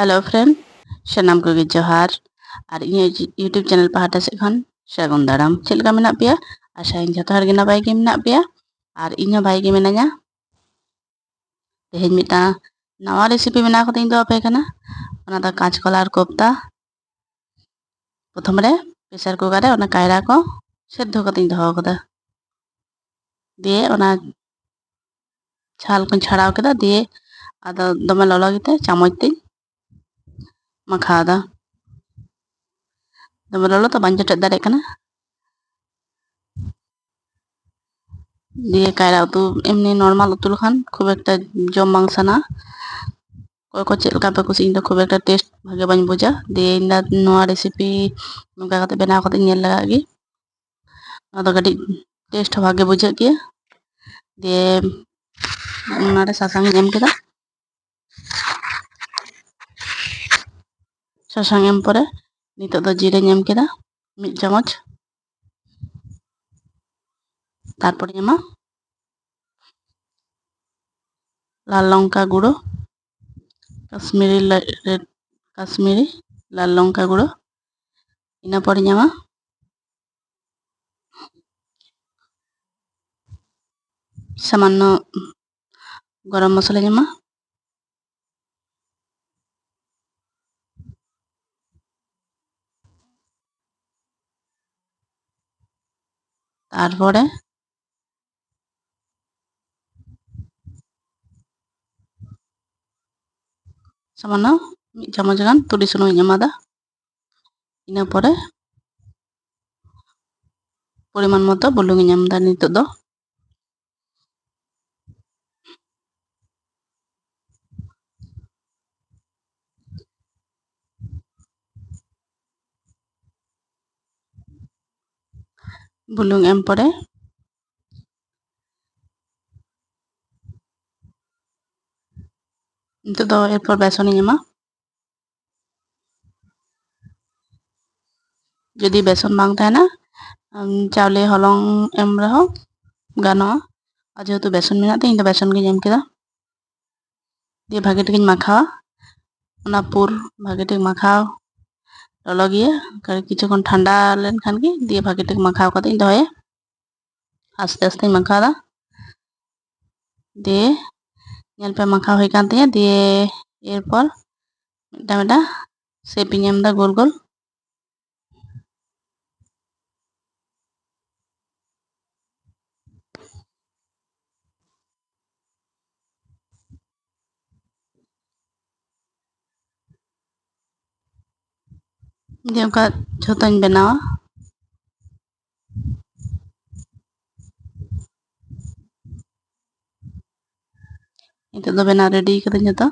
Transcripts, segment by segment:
Hello friend ᱥᱟᱱᱟᱢ ᱠᱚᱜᱮ ᱡᱚᱦᱟᱨ ᱟᱨ ᱤᱧᱟᱹᱜ ᱤᱭᱩᱴᱤᱭᱩᱵᱽ ᱪᱮᱱᱮᱞ ᱯᱟᱦᱴᱟ ᱥᱮᱫ ᱠᱷᱚᱱ ᱥᱟᱹᱜᱩᱱ ᱫᱟᱨᱟᱢ ᱪᱮᱫ ᱞᱮᱠᱟ ᱢᱮᱱᱟᱜ ᱯᱮᱭᱟ ᱟᱥᱟᱭᱟᱹᱧ ᱡᱚᱛᱚ ᱦᱚᱲ ᱜᱮ ᱱᱟᱯᱟᱭ ᱜᱮ ᱢᱮᱱᱟᱜ ᱯᱮᱭᱟ ᱟᱨ ᱤᱧ ᱦᱚᱸ ᱵᱷᱟᱜᱮ ᱜᱮ ᱢᱤᱱᱟᱹᱧᱟ ᱛᱮᱦᱮᱧ ᱢᱤᱫᱴᱟᱝ ᱱᱟᱣᱟ ᱨᱮᱥিᱯᱤ ᱵᱮᱱᱟᱣ ᱠᱟᱛᱮ ᱤᱧ ᱫᱚ ᱟᱯᱮ ᱠᱟᱱᱟ ᱚᱱᱟ ᱫᱚ ᱠᱟᱸᱪᱠᱚᱞᱟ ᱟᱨ ᱠᱚᱯᱛᱟ ᱯᱨᱚᱛᱷᱚᱢ ᱨᱮ ᱯᱮᱥᱟᱨ ᱠᱩᱠᱟᱨ ᱨᱮ ᱚᱱᱟ ᱠᱟᱭᱨᱟ ᱠᱚ ᱥᱮদ্ধ ᱠᱟᱛᱮᱧ ᱫᱚᱦᱚ ᱟᱠᱟᱫᱟ দিয়ে ᱚᱱᱟ ᱪᱷᱟᱞ ᱠᱚᱧ ᱪᱷᱟᱲᱟᱣ ᱠᱮᱫᱟ দিয়ে ᱟᱫᱚ ᱫᱚᱢᱮ ᱞᱚᱞᱚ ᱜᱮᱛᱮ ᱪᱟᱢᱚᱪ ᱛᱤᱧ ᱢᱟᱠᱷᱟᱣᱫᱟ ᱫᱚᱢᱮ ᱞᱚᱞᱚ ᱛᱚ ᱵᱟᱹᱧ ᱪᱚᱴᱮᱫ ᱫᱟᱲᱮᱭᱟᱜ ᱠᱟᱱᱟ দিয়ে কায়রা উᱛু এমনি নর্মাল উতু লেখান খুব একটা জম বাং সানা ᱚᱠᱚᱭ ᱠᱚ ᱪᱮᱫ ᱞᱮᱠᱟ ᱯᱮ ᱠᱩᱥᱤ ᱤᱧ ᱫᱚ ᱠᱷᱩᱵ ᱮᱠᱴᱟ ᱴᱮᱥᱴ ᱵᱷᱟᱜᱮ ᱵᱟᱹᱧ ᱵᱩᱡᱟ ᱫᱤᱭᱮ ᱤᱧ ᱫᱚ ᱱᱚᱣᱟ ᱨᱮᱥᱤᱯᱤ ᱱᱚᱝᱠᱟ ᱠᱟᱛᱮ ᱵᱮᱱᱟᱣ ᱠᱟᱛᱮ ᱧᱮᱞ ᱞᱟᱜᱟᱜ ᱜᱮ ᱱᱚᱣᱟ ᱫᱚ ᱠᱟᱹᱴᱤᱡ ᱴᱮᱥᱴ ᱦᱚᱸ ᱵᱷᱟᱜᱮ ᱵᱩᱡᱷᱟᱹᱜ ᱜᱮᱭᱟ ᱫᱤᱭᱮ ᱚᱱᱟᱨᱮ ᱥᱟᱥᱟᱝ ᱤᱧ ᱮᱢ ᱠᱮᱫᱟ ᱥᱟᱥᱟᱝ ᱮᱢ ᱯᱚᱨᱮ ᱱᱤᱛᱚᱜ ᱫᱚ ᱡᱤᱨᱟᱹᱧ ᱮᱢ ᱠᱮᱫᱟ ᱢᱤᱫ ᱪᱟᱢᱚᱪ তারপরে এমা লাল লঙ্কা গুঁড়ো কাশ্মীরি রেড কাশ্মীরি লাল লঙ্কা গুঁড়ো ᱤᱱᱟᱹ ᱯᱚᱨᱮ ᱧᱟᱢᱟ সামান্য গরম মশলা ᱧᱟᱢᱟ তারপরে সামান্য ᱢᱤᱫ ᱪᱟᱢᱚᱪ ᱜᱟᱱ ᱛᱩᱲᱤ ᱥᱩᱱᱩᱢ ᱤᱧ ᱮᱢᱟᱫᱟ ᱤᱱᱟᱹ ᱯᱚᱨᱮ পরিমাণ মতো ᱵᱩᱞᱩᱝ ᱤᱧ ᱮᱢᱫᱟ ᱱᱤᱛᱚᱜ ᱫᱚ bulung em pore ᱱᱤᱛᱚᱜ ᱫᱚ ᱮᱨᱯᱚᱨ ᱵᱮᱥᱚᱱᱤᱧ ᱮᱢᱟ ᱡᱩᱫᱤ ᱵᱮᱥᱚᱱ ᱵᱟᱝ ᱛᱟᱦᱮᱱᱟ ᱪᱟᱣᱞᱮ ᱦᱚᱞᱚᱝ ᱮᱢ ᱨᱮᱦᱚᱸ ᱜᱟᱱᱚᱜᱼᱟ ᱟᱨ ᱡᱮᱦᱮᱛᱩ ᱵᱮᱥᱚᱱ ᱢᱮᱱᱟᱜ ᱛᱤᱧ ᱫᱚ ᱵᱮᱥᱚᱱ ᱜᱤᱧ ᱮᱢ ᱠᱮᱫᱟ ᱫᱤᱭᱮ ᱵᱷᱟᱜᱮ ᱴᱷᱤᱠᱤᱧ ᱢᱟᱠᱷᱟᱣᱟ ᱚᱱᱟ ᱯᱩᱨ ᱵᱷᱟᱜᱮ ᱴᱷᱤᱠ ᱢᱟᱠᱷᱟᱣ ললগিয়ে কিছুক্ষণ ঠান্ডা লেনখান কি, দিয়ে ভাকিটাকে মাখাও কাতে দয়ে আস্তে আস্তে মাখাদা দিয়ে নেলপে মাখা হয়ে কান দিয়ে এরপর, এটা এটা শেপিং এমদা গোল গোল ᱫᱤᱭᱮ ᱚᱱᱠᱟ ᱡᱷᱚᱛᱚᱧ ᱵᱮᱱᱟᱣᱟ ᱱᱤᱛᱚᱜ ᱫᱚ ᱵᱮᱱᱟᱣ ᱨᱮᱰᱤ ᱠᱟᱹᱫᱟᱹᱧ ᱡᱚᱛᱚ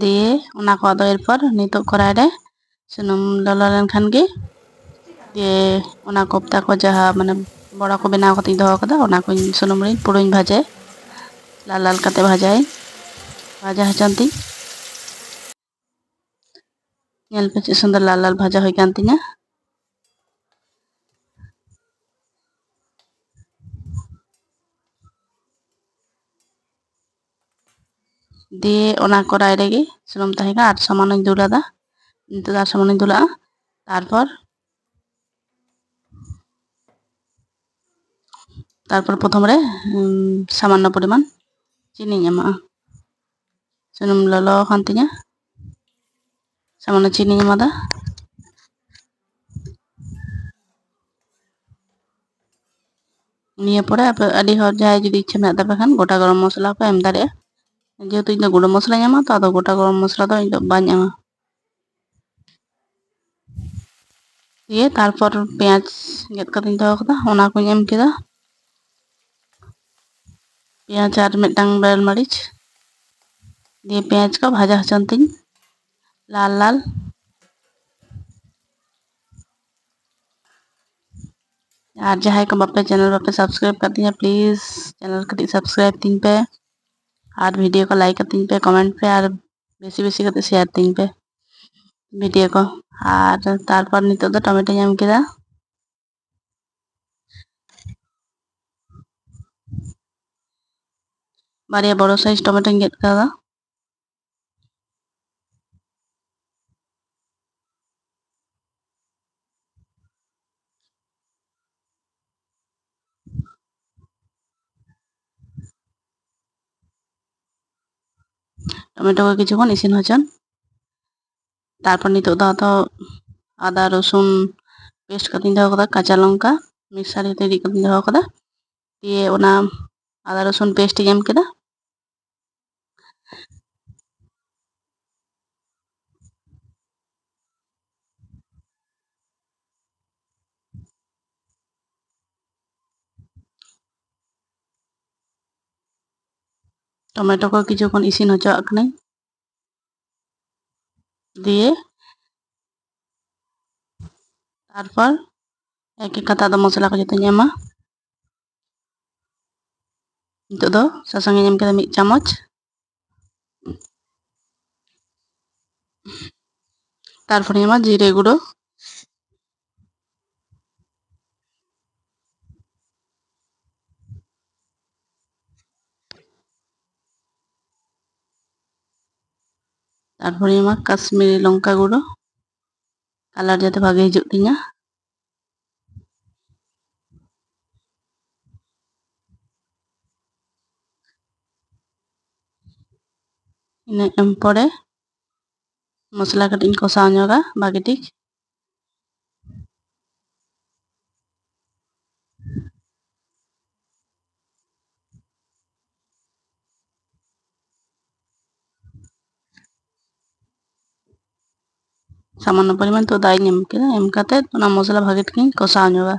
দিয়ে ᱚᱱᱟ ᱠᱚ ᱟᱫᱚ ᱮᱨᱯᱚᱨ ᱱᱤᱛᱚᱜ ᱠᱚᱨᱟᱭ ᱨᱮ ᱥᱩᱱᱩᱢ ᱞᱚᱞᱚ ᱞᱮᱱᱠᱷᱟᱱ ᱜᱮ ᱚᱱᱟ ᱠᱚ ᱡᱟᱦᱟᱸ ᱢᱟᱱᱮ ᱵᱚᱲᱟ ᱠᱚ ᱵᱮᱱᱟᱣ ᱠᱟᱛᱮᱧ ᱫᱚᱦᱚ ᱚᱱᱟ ᱠᱚᱧ ᱥᱩᱱᱩᱢ ᱨᱤᱧ ᱞᱟᱞ ᱞᱟᱞ ᱠᱟᱛᱮ ভাজা ହୋଇଛନ୍ତି ᱧᱮᱞ ᱯᱮ ᱪᱮᱫ ᱥᱩᱱᱫᱚᱨ ᱞᱟᱞ ᱞᱟᱞ ᱵᱷᱟᱡᱟ ᱦᱩᱭ ᱠᱟᱱ ᱛᱤᱧᱟ দিয়ে ওনা কড়াই রেগে সুরম তাহিকা আর সামান্য দুলাদা নিতে আর সামান্য দুলা তারপর তারপর প্রথমে সামান্য পরিমাণ চিনি জামা sunum lolo kantinya sama na chini ni mata niya pura apa adi hot jaya jadi cem na tapa kan? Gota gora mosla apa em tare jadi tuh ini gula mosla nya mata atau gota gora mosla tuh banyak ma iya tarfor piyaj get katin tau kata ona kunyam kita piyaj jar metang bel marich দিয়ে পেঁয়াজকে ভাজা হচ্ছন্তি লাল লাল আর जहाँ को बापे channel बापे subscribe करती हैं please channel कर सब्सक्राइब तीन पे और वीडियो को लाइक करती पे कमेंट पे और বেশি বেশি करते शेयर तीन पे वीडियो को আর তারপর নিতে তো টমেটো জাম কেদা বাড়িয়ে বড় সাইজ টমেটো গেট কাদা টমেটোকে কিছুক্ষণ ইসিন হচ্ছেন তারপর নিতে দাও আদা, রসুন, পেস্ট কাতিন দেওয়া কথা কাঁচা লঙ্কা, মিক্সার ᱛᱮ ᱨᱤᱫ ᱠᱟᱛᱮᱧ ᱫᱚᱦᱚ ᱠᱟᱫᱟ ᱫᱤᱭᱮ ᱚᱱᱟ ᱟᱫᱟ ᱨᱚᱥᱩᱱ ᱯᱮᱥᱴ ᱤᱧ ᱮᱢ ᱠᱮᱫᱟ টমেটোকে কিছুক্ষণ ইসিন হচ্ছে আঁকনি দিয়ে তারপর এক এক ᱠᱟᱛᱟ ᱫᱚ ᱢᱚᱥᱞᱟ ᱠᱚ ᱡᱚᱛᱚᱧ ᱮᱢᱟ ᱱᱤᱛᱚᱜ ᱫᱚ ᱥᱟᱥᱟᱝ ᱤᱧ ᱮᱢ ᱠᱮᱫᱟ ᱢᱤᱫ ᱪᱟᱢᱚᱪ তারপরে আমার জিরে গুঁড়ো ᱛᱟᱨᱯᱚᱨᱮ ᱮᱢᱟ ᱠᱟᱥᱢᱤᱨᱤ ᱞᱚᱝᱠᱟ ᱜᱩᱲᱳ ᱠᱟᱞᱟᱨ ᱡᱟᱛᱮ ᱵᱷᱟᱜᱮ ᱦᱤᱡᱩᱜ ᱛᱤᱧᱟ ᱤᱱᱟᱹ ᱮᱢ ᱯᱚᱨᱮ ᱢᱚᱥᱞᱟ ᱠᱟᱹᱴᱤᱡ ᱤᱧ ᱠᱚᱥᱟᱣ ᱧᱚᱜᱟ ᱵᱷᱟᱜᱮ ᱴᱷᱤᱠ सामान्य परिमाण तो दाई नियम के एम काते तो ना मसाला भागे के कसा हो जावे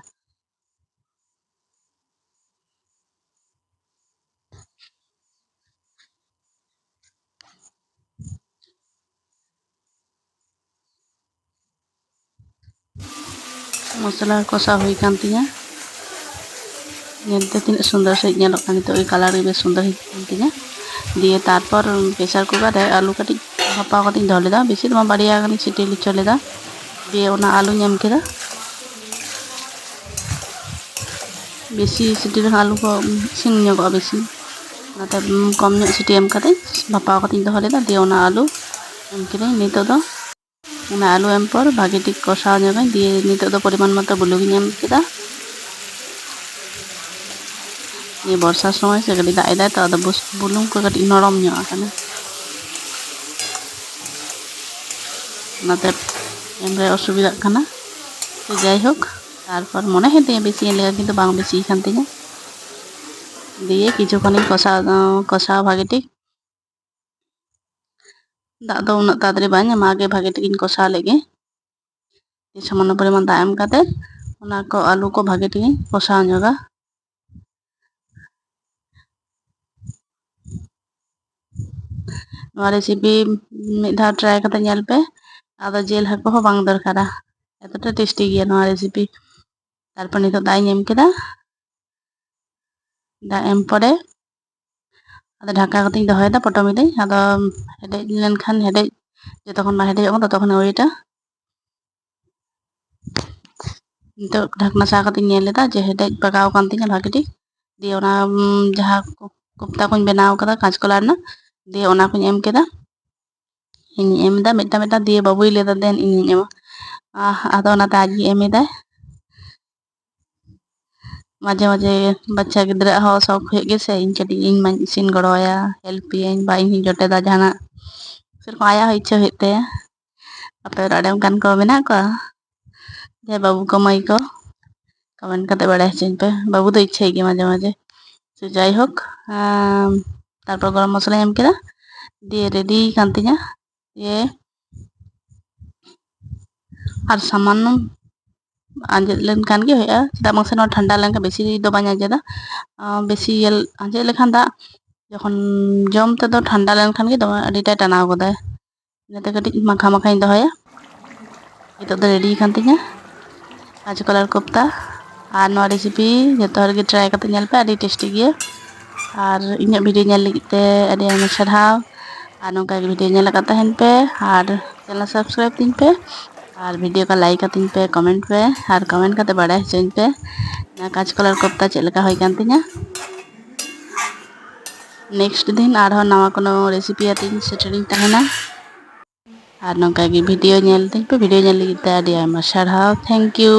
मसाला कसा होई कांती है। Nyentetin sundar sehingga lokan itu kalah ribet sundar hitam tentunya. Dia tarpor besar kuba dari alu kadi ಹಪ್ಪಾಗೋದಿಗೆ ದೊಳೆದ ಬಿಸಿದ ಮಾ ಬಡಿಯಾಗನಿ ಸಿಟಿಲಿ ಚೊಲೆದ ಬೇ ಒನ ಆಲೂ ᱧᱟᱢ ᱠᱮᱫᱟ বেশি সিটি আলু ᱠᱚ ᱤᱥᱤᱱ ᱧᱚᱜᱚᱜᱼᱟ বেশি ᱚᱱᱟᱛᱮ ᱠᱚᱢ ᱧᱚᱜ সিটি ᱮᱢ ᱠᱟᱛᱮ ভাপাᱣ ᱠᱟᱛᱮᱧ ᱫᱚᱦᱚ ᱞᱮᱫᱟ ᱫᱤᱭᱮ ᱚᱱᱟ ᱟᱞᱩ ᱮᱢ ᱠᱤᱫᱟᱹᱧ ᱱᱤᱛᱚᱜ ᱫᱚ ᱚᱱᱟ আলু এম পর ভাগে ᱴᱷᱤᱠ কষাᱣ ᱧᱚᱜᱟᱹᱧ ᱫᱤᱭᱮ ᱱᱤᱛᱚᱜ ᱫᱚ পরিমাণ মতো বুলুᱝᱤᱧ ᱮᱢ ᱠᱮᱫᱟ ᱱᱤᱭᱟᱹ ᱵᱚᱨᱥᱟ ᱥᱚᱢᱚᱭ ᱥᱮ ᱠᱟᱹᱴᱤᱡ ᱫᱟᱜ ᱮᱫᱟᱭ ᱛᱚ ᱟᱫᱚ ᱵᱩᱞᱩᱝ ᱠᱚ ᱠᱟᱹᱴᱤᱡ ᱱᱚᱨᱚᱢ ᱧᱚᱜ ᱟᱠᱟᱱᱟ ᱚᱱᱟᱛᱮ ᱮᱢᱨᱮ ᱚᱥᱩᱵᱤᱫᱷᱟᱜ ᱠᱟᱱᱟ ᱛᱚ ᱡᱟᱭᱦᱳᱠ ᱛᱟᱨᱯᱚᱨ ᱢᱚᱱᱮ ᱦᱩᱭᱩᱜ ᱛᱤᱧᱟᱹ ᱵᱮᱥᱤᱭᱮᱱ ᱞᱮᱠᱟ ᱠᱤᱱᱛᱩ ᱵᱟᱝ ᱵᱮᱥᱤᱭ ᱠᱟᱱ ᱛᱤᱧᱟᱹ দিয়ে কিছুক্ষণᱤᱧ ᱠᱚᱥᱟᱣ ᱠᱚᱥᱟᱣᱟ ᱵᱷᱟᱜᱮ ᱴᱷᱤᱠ ᱫᱟᱜ ᱫᱚ ᱩᱱᱟᱹᱜ ᱛᱟᱲᱟᱛᱟᱲᱤ ᱵᱟᱭ ᱧᱟᱢᱟ ᱟᱜᱮ ᱵᱷᱟᱜᱮ ᱴᱷᱤᱠᱤᱧ ᱠᱚᱥᱟᱣ ᱞᱮᱜ ᱜᱮ ᱥᱟমান্য ᱯᱚরিমাণ ᱫᱟᱜ ᱮᱢ ᱠᱟᱛᱮ ᱚᱱᱟ ᱠᱚ ᱟᱹᱞᱩ ᱠᱚ ᱵᱷᱟᱜᱮ ᱴᱷᱤᱠᱤᱧ ᱠᱚᱥᱟᱣ ᱧᱚᱜᱟ ᱱᱚᱣᱟ ᱨᱮᱥᱤᱯᱤ ᱢᱤᱫ ᱫᱷᱟᱣ ᱴᱨᱟᱭ ᱠᱟᱛᱮ ᱧᱮᱞ ᱯᱮ ada jail hakku ho bang dor kara, itu tuh tasty gian no recipe, daripada itu dai nyem kira, da empore, ada dhaka keting dah itu potong ini, ada ada jalan kan ada, jatuh kan mah ada jangan jatuh kan itu, itu dhakna saat keting nyel itu aja ada bagau kan tinggal lagi di, dia orang jahaku kupta kun benau kada kasih kolar dia orang kun nyem kira. ᱤᱧᱤᱧ ᱮᱢ ᱮᱫᱟ ᱢᱤᱫᱴᱟᱝ ᱢᱤᱫᱴᱟᱝ ᱫᱤᱭᱮ ᱵᱟᱹᱵᱩᱭ ᱞᱟᱹᱭᱫᱟ ᱫᱮᱱ ᱤᱧᱤᱧ ᱮᱢᱟ ᱟᱫᱚ ᱚᱱᱟᱛᱮ ᱟᱡᱜᱮ ᱮᱢ ᱮᱫᱟᱭ মাঝে মাঝে বাচ্চা গিদ্রা হওয়া শখ হয়ে গেছে ইন কাটি ইন মাই ইসিন গড়ায়া হেল্পিয়াইন বা ইন জটে দা জানা সেরকম আয়া হয় ইচ্ছা হইতে আপে রাডেম কান কো মেনা কো যে বাবু কো মাই কো কমেন্ট করতে বড় আছেন পে বাবু তো ইচ্ছা হই গে মাঝে মাঝে তো যাই হোক তারপর গরম মশলা এম কেদা দিয়ে রেডি কান্তিনা দিয়ে আর সামান্য আঁজেদ লেনখান ᱜᱮ ᱦᱩᱭᱩᱜᱼᱟ ᱪᱮᱫᱟᱜ ᱵᱟᱝ ᱥᱮ ᱱᱚᱣᱟ ᱴᱷᱟᱱᱰᱟ ᱞᱮᱱᱠᱷᱟᱱ ᱵᱮᱥᱤ ᱫᱚ ᱵᱟᱧ ᱟᱸᱡᱮᱫᱟ ᱵᱮᱥᱤ ᱟᱸᱡᱮᱫ ᱞᱮᱠᱷᱟᱱ ᱫᱟᱜ ᱡᱚᱠᱷᱚᱱ ᱡᱚᱢ ᱛᱮᱫᱚ ᱴᱷᱟᱱᱰᱟ ᱞᱮᱱᱠᱷᱟᱱ ᱜᱮ ᱫᱚᱢᱮ ᱟᱹᱰᱤᱴᱟᱭ ᱴᱟᱱᱟᱣ ᱜᱚᱫᱟᱭ ᱤᱱᱟᱹᱛᱮ ᱠᱟᱹᱴᱤᱡ ᱢᱟᱠᱷᱟ ᱢᱟᱠᱷᱟᱧ ᱫᱚᱦᱚᱭᱟ ᱱᱤᱛᱚᱜ ᱫᱚ ᱨᱮᱰᱤ ᱟᱠᱟᱱ ᱛᱤᱧᱟ ᱠᱟᱡᱩ ᱠᱚᱞᱟᱨ ᱠᱚᱯᱛᱟ আর নয় রেসিপি যত হরগে ট্রাই করতে নেলপে আদি টেস্টি গিয়ে আর ইঞ্জ ভিডিও নেল লিখতে আদি অনেক সাধাও ᱟᱨ ᱱᱚᱝᱠᱟ ᱜᱮ ᱵᱷᱤᱰᱤᱭᱳ ᱧᱮᱞ ᱟᱠᱟᱫ ᱛᱟᱦᱮᱱ ᱯᱮ ᱟᱨ ᱪᱮᱱᱮᱞ ᱥᱟᱵᱥᱠᱨᱟᱭᱤᱵ ᱛᱤᱧ ᱯᱮ ᱟᱨ ᱵᱷᱤᱰᱤᱭᱳ ᱠᱚ ᱞᱟᱭᱤᱠ ᱟᱹᱛᱤᱧ ᱯᱮ ᱠᱚᱢᱮᱱᱴ ᱯᱮ ᱟᱨ ᱠᱚᱢᱮᱱᱴ ᱠᱟᱛᱮ ᱵᱟᱲᱟᱭ ᱦᱚᱪᱚᱧ ᱯᱮ ᱠᱟᱪ ᱠᱚᱞᱟᱨ ᱠᱚᱯᱛᱟ ᱪᱮᱫ ᱞᱮᱠᱟ ᱦᱩᱭ ᱠᱟᱱ ᱛᱤᱧᱟ নেক্সট দিন আরও নামা কোনো রেসিপি আতিন সেটারিং তাহেনা আর নঙ্কা ভিডিও ᱧᱮᱞ ᱛᱤᱧ ᱯᱮ ᱵᱷᱤᱰᱤᱭᱳ ᱧᱮᱞ ᱞᱟᱹᱜᱤᱫ ᱛᱮ ᱟᱹᱰᱤ ᱟᱭᱢᱟ ᱥᱟᱨᱦᱟᱣ ᱛᱷᱮᱝᱠ ᱤᱭᱩ